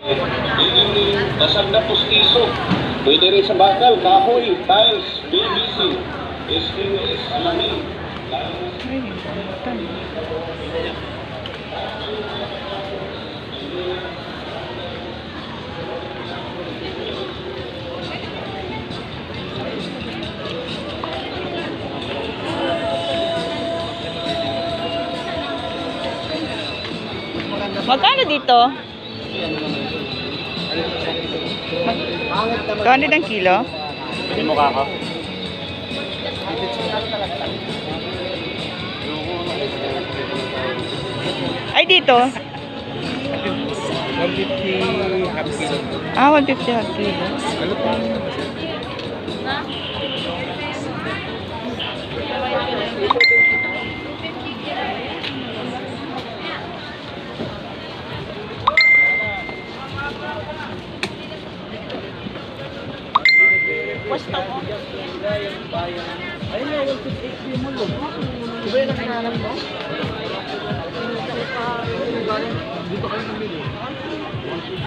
Basag na pustiso. Pwede rin sa bakal, kahoy, tiles, PVC, stainless, alamin. Magkano dito? Magkano ng kilo? Hindi mo kaka. Ay, dito. 150 half kilo. Ah, 150 half kilo. Ano pwesto ko. Ayun oh. na, yung 6 mo lang. Iba yung nakinanap mo? Dito kayo